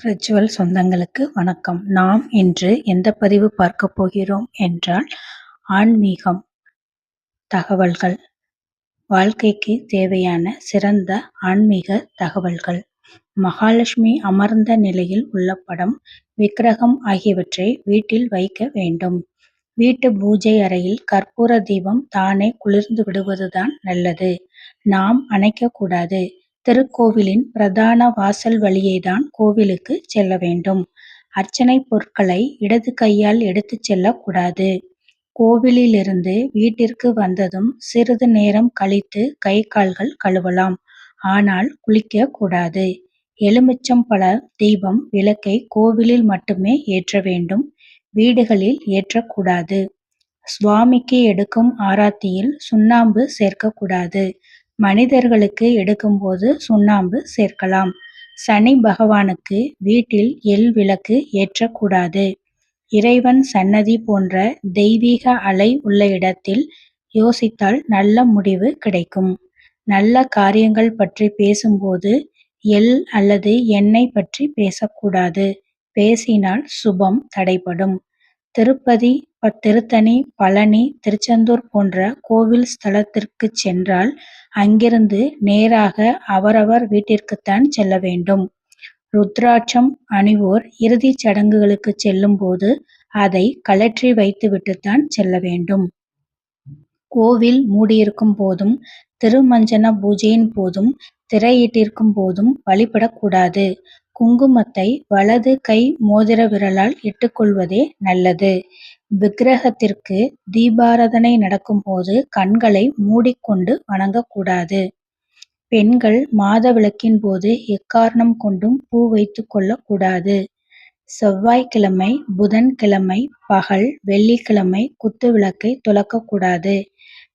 Spiritual சொந்தங்களுக்கு வணக்கம். நாம் இன்று எந்த பதிவு பார்க்க போகிறோம் என்றால் ஆன்மீகம் தகவல்கள். வாழ்க்கைக்கு தேவையான சிறந்த ஆன்மீக தகவல்கள். மகாலட்சுமி அமர்ந்த நிலையில் உள்ள படம் விக்கிரகம் ஆகியவற்றை வீட்டில் வைக்க வேண்டும். வீட்டு பூஜை அறையில் கற்பூர தீபம் தானே குளிர்ந்து விடுவதுதான் நல்லது. நாம் அணைக்கக்கூடாது திருக்கோவிலின் பிரதான வாசல் வழியேதான் கோவிலுக்கு செல்ல வேண்டும். அர்ச்சனை பொருட்களை இடது கையால் எடுத்துச் செல்லக்கூடாது. கோவிலிலிருந்து வீட்டிற்கு வந்ததும் சிறிது நேரம் கழித்து கை கால்கள் கழுவலாம். ஆனால் குளிக்கக்கூடாது கூடாது. எலுமிச்சம்பழ தீபம் விளக்கை கோவிலில் மட்டுமே ஏற்ற வேண்டும். வீடுகளில் ஏற்றக்கூடாது. சுவாமிக்கு எடுக்கும் ஆராத்தியில் சுண்ணாம்பு சேர்க்கக்கூடாது. மனிதர்களுக்கு எடுக்கும்போது சுண்ணாம்பு சேர்க்கலாம். சனி பகவானுக்கு வீட்டில் எல் விளக்கு ஏற்றக்கூடாது. இறைவன் சன்னதி போன்ற தெய்வீக அலை உள்ள இடத்தில் யோசித்தால் நல்ல முடிவு கிடைக்கும். நல்ல காரியங்கள் பற்றி பேசும்போது எள் அல்லது எண்ணெய் பற்றி பேசக்கூடாது. பேசினால் சுபம் தடைபடும். திருப்பதி, திருத்தணி, பழனி, திருச்செந்தூர் போன்ற கோவில் ஸ்தலத்திற்குச் சென்றால் அங்கிருந்து நேராக அவரவர் வீட்டிற்குத்தான் செல்ல வேண்டும். ருத்ராட்சம் அணிவோர் இறுதிச் சடங்குகளுக்குச் செல்லும்போது அதை கழற்றி வைத்துவிட்டுத்தான் செல்ல வேண்டும். கோவில் மூடியிருக்கும் போதும், திருமஞ்சன பூஜையின் போதும், திரையிட்டிருக்கும் போதும் வழிபடக்கூடாது. குங்குமத்தை வலது கை மோதிர விரலால் இட்டுக்கொள்வதே நல்லது. விக்கிரகத்திற்கு தீபாராதனை நடக்கும்போது கண்களை மூடிக்கொண்டு வணங்கக்கூடாது. பெண்கள் மாதவிலக்கின் போது எக்காரணம் கொண்டும் பூ வைத்துக் கொள்ளக்கூடாது. செவ்வாய்க்கிழமை, புதன்கிழமை பகல், வெள்ளிக்கிழமை குத்துவிளக்கை துலக்கக்கூடாது.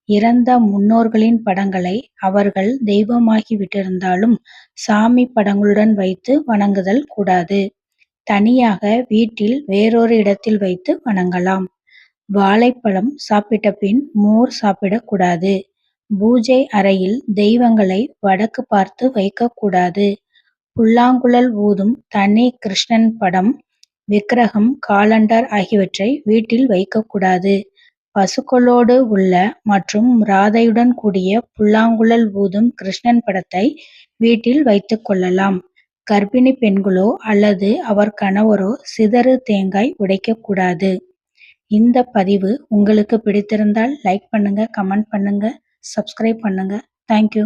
இறந்த முன்னோர்களின் படங்களை அவர்கள் தெய்வமாகிவிட்டிருந்தாலும் சாமி படங்களுடன் வைத்து வணங்குதல் கூடாது. தனியாக வீட்டில் வேறொரு இடத்தில் வைத்து வணங்கலாம். வாழைப்பழம் சாப்பிட்ட பின் மோர் சாப்பிடக்கூடாது. பூஜை அறையில் தெய்வங்களை வடக்கு பார்த்து வைக்கக்கூடாது. புல்லாங்குழல் ஊதும் தனி கிருஷ்ணன் படம், விக்கிரகம், காலண்டர் ஆகியவற்றை வீட்டில் வைக்கக்கூடாது. பசுக்களோடு உள்ள மற்றும் ராதையுடன் கூடிய புல்லாங்குழல் ஊதும் கிருஷ்ணன் படத்தை வீட்டில் வைத்துக் கொள்ளலாம். கர்ப்பிணி பெண்களோ அல்லது அவர் கணவரோ சிதறு தேங்காய் உடைக்கக்கூடாது. இந்த பதிவு உங்களுக்கு பிடித்திருந்தால் லைக் பண்ணுங்க, கமெண்ட் பண்ணுங்க, சப்ஸ்கிரைப் பண்ணுங்க. தேங்க்யூ.